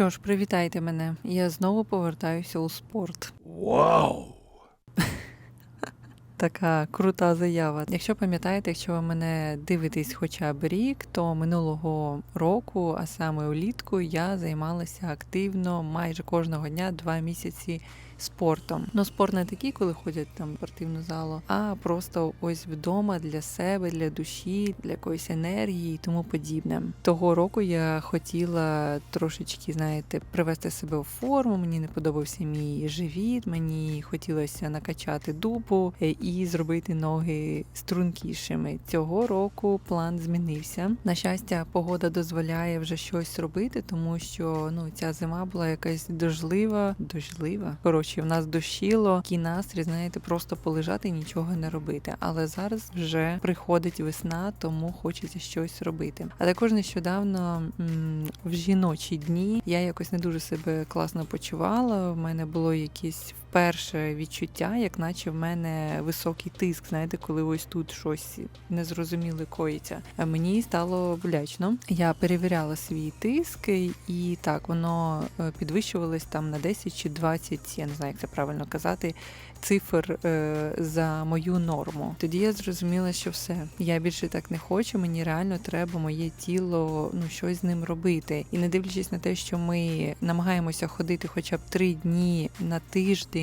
Що ж, привітайте мене. Я знову повертаюся у спорт. Вау! Така крута заява. Якщо пам'ятаєте, якщо ви мене дивитесь хоча б рік, то минулого року, а саме улітку, я займалася активно майже кожного дня два місяці спортом. Ну, спорт не такий, коли ходять там в спортивну залу, а просто ось вдома для себе, для душі, для якоїсь енергії і тому подібне. Того року я хотіла трошечки, знаєте, привести себе в форму. Мені не подобався мій живіт, мені хотілося накачати дупу е, і зробити ноги стрункішими. Цього року план змінився. На щастя, погода дозволяє вже щось робити, тому що ну ця зима була якась дождлива, дождлива. Коротше, в нас дощило, і настрій, знаєте, просто полежати і нічого не робити. Але зараз вже приходить весна, тому хочеться щось робити. А також нещодавно в жіночі дні я якось не дуже себе класно почувала. В мене було якісь вперше відчуття, як наче в мене високий тиск. Знаєте, коли ось тут щось незрозуміле коїться. Мені стало болячно. Я перевіряла свій тиск, і так воно е, підвищувалось там на 10 чи 20, я не знаю, як це правильно казати. Цифр е, за мою норму. Тоді я зрозуміла, що все. Я більше так не хочу. Мені реально треба моє тіло ну щось з ним робити. І не дивлячись на те, що ми намагаємося ходити хоча б три дні на тиждень,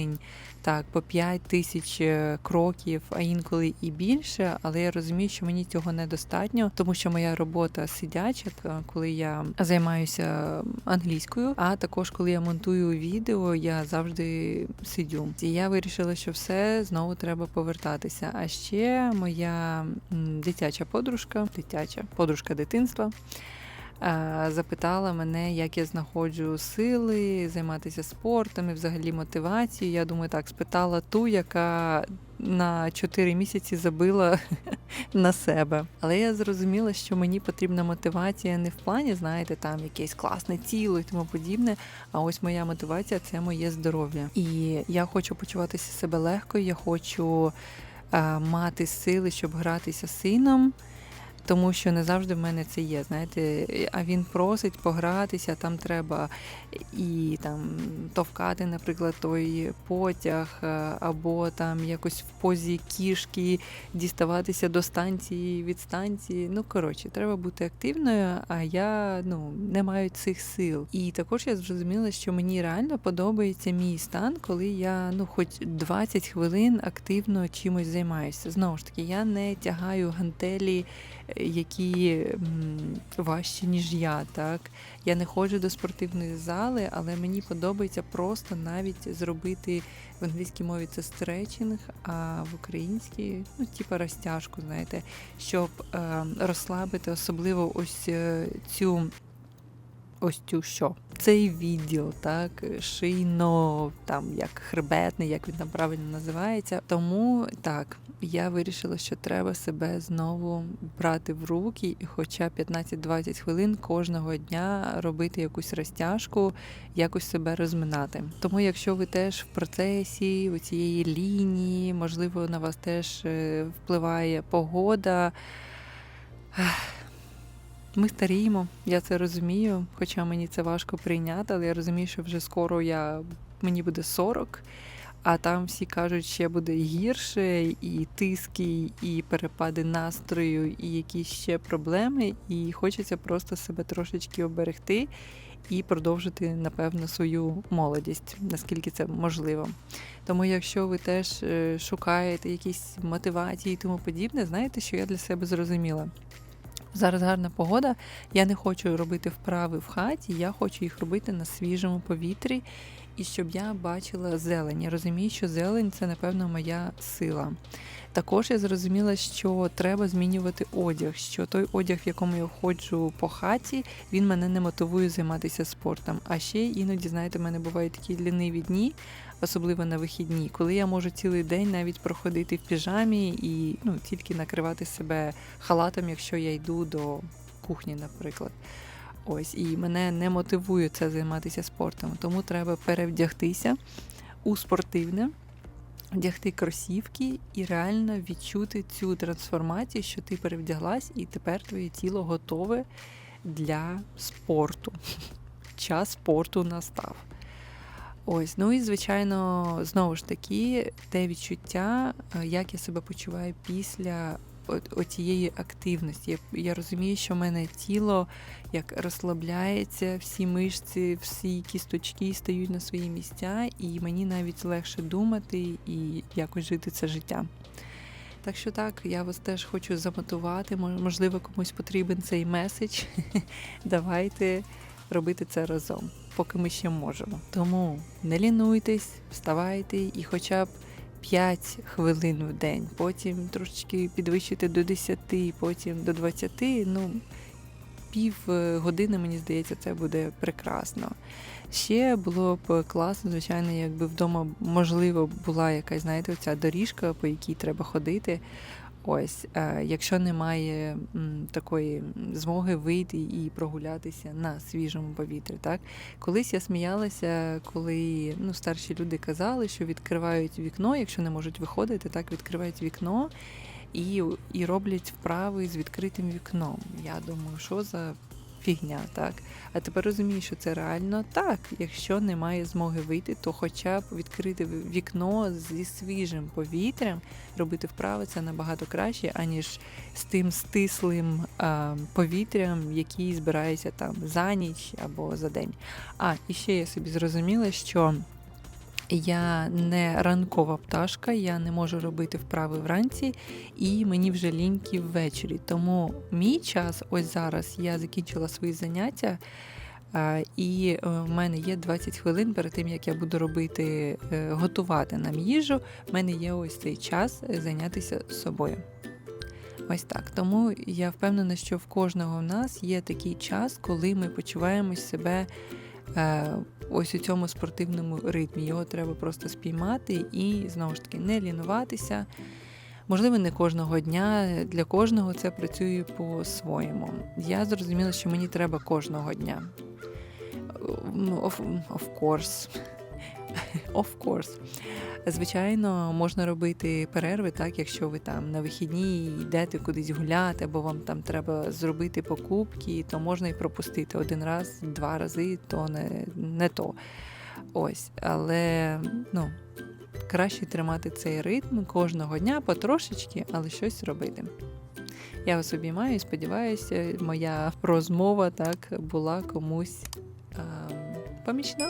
так по 5 тисяч е, кроків, а інколи і більше. Але я розумію, що мені цього недостатньо, тому що моя робота сидяча, коли я займаюся англійською, а також коли я монтую відео, я завжди сидю. І я вирішила, що все знову треба повертатися. А ще моя дитяча подружка, дитяча подружка дитинства. Запитала мене, як я знаходжу сили займатися спортом і взагалі мотивацію. Я думаю, так спитала ту, яка на 4 місяці забила на себе. Але я зрозуміла, що мені потрібна мотивація не в плані, знаєте, там якесь класне тіло і тому подібне. А ось моя мотивація це моє здоров'я. І я хочу почуватися себе легко, я хочу мати сили, щоб гратися сином. Тому що не завжди в мене це є, знаєте, а він просить погратися, там треба і там товкати, наприклад, той потяг, е, або там якось в позі кішки діставатися до станції від станції. Ну коротше, треба бути активною, а я ну не маю цих сил. І також я зрозуміла, що мені реально подобається мій стан, коли я ну хоч 20 хвилин активно чимось займаюся. Знову ж таки, я не тягаю гантелі які важчі, ніж я. Так я не ходжу до спортивної зали, але мені подобається просто навіть зробити в англійській мові це стретчинг, а в українській, ну, типу розтяжку, знаєте, щоб е, розслабити особливо ось е, цю. Ось цю що? Цей відділ, так, шийно, там як хребетний, як він там правильно називається. Тому так, я вирішила, що треба себе знову брати в руки і хоча 15-20 хвилин кожного дня робити якусь розтяжку, якось себе розминати. Тому, якщо ви теж в процесі у цієї лінії, можливо, на вас теж е, впливає погода. Ми старіємо, я це розумію, хоча мені це важко прийняти, але я розумію, що вже скоро я мені буде 40, а там всі кажуть, ще буде гірше, і тиски, і перепади настрою, і якісь ще проблеми. І хочеться просто себе трошечки оберегти і продовжити, напевно, свою молодість, наскільки це можливо. Тому, якщо ви теж е, шукаєте якісь мотивації і тому подібне, знаєте, що я для себе зрозуміла. Зараз гарна погода. Я не хочу робити вправи в хаті, я хочу їх робити на свіжому повітрі, і щоб я бачила зелень. Я розумію, що зелень це, напевно, моя сила. Також я зрозуміла, що треба змінювати одяг, що той одяг, в якому я ходжу по хаті, він мене не мотивує займатися спортом. А ще іноді, знаєте, в мене бувають такі ліниві дні, особливо на вихідні, коли я можу цілий день навіть проходити в піжамі і ну, тільки накривати себе халатом, якщо я йду до кухні, наприклад. Ось, і мене не мотивує це займатися спортом, тому треба перевдягтися у спортивне, вдягти кросівки і реально відчути цю трансформацію, що ти перевдяглась, і тепер твоє тіло готове для спорту. час спорту настав. Ось, ну і звичайно, знову ж таки, те відчуття, е, як я себе почуваю після оцієї активності. Я, розумію, що в мене тіло як розслабляється, всі мишці, всі кісточки стають на свої місця, і мені навіть легше думати і якось жити це життя. Так що так, я вас теж хочу замотувати. Мож- Можливо, комусь потрібен цей меседж. Давайте робити це разом, поки ми ще можемо. Тому не лінуйтесь, вставайте і хоча б 5 хвилин в день, потім трошечки підвищити до 10, потім до 20, ну пів е, години, мені здається, це буде прекрасно. Ще було б класно, звичайно, якби вдома можливо була якась, знаєте, оця доріжка, по якій треба ходити. Ось, е, якщо немає такої змоги вийти і прогулятися на свіжому повітрі, так колись я сміялася, коли ну, старші люди казали, що відкривають вікно, якщо не можуть виходити, так відкривають вікно і, і роблять вправи з відкритим вікном. Я думаю, що за фігня, так? А тепер розумієш, що це реально так. Якщо немає змоги вийти, то хоча б відкрити вікно зі свіжим повітрям, робити вправи це набагато краще, аніж з тим стислим а, повітрям, який збирається там за ніч або за день. А, і ще я собі зрозуміла, що. Я не ранкова пташка, я не можу робити вправи вранці, і мені вже ліньки ввечері. Тому мій час, ось зараз, я закінчила свої заняття, і е, в мене є 20 хвилин перед тим, як я буду робити, е, готувати нам їжу. В мене є ось цей час е, зайнятися собою. Ось так. Тому я впевнена, що в кожного в нас є такий час, коли ми почуваємось себе е, ось у цьому спортивному ритмі. Його треба просто спіймати і знову ж таки не лінуватися. Можливо, не кожного дня, для кожного це працює по-своєму. Я зрозуміла, що мені треба кожного дня. Ну, Of, of course. Of course. Звичайно, можна робити перерви, так, якщо ви там на вихідні йдете кудись гуляти, або вам там треба зробити покупки, то можна і пропустити один раз, два рази, то не, не то. Ось, але ну, краще тримати цей ритм кожного дня потрошечки, але щось робити. Я вас обіймаю і сподіваюся, моя розмова так була комусь а, помічна.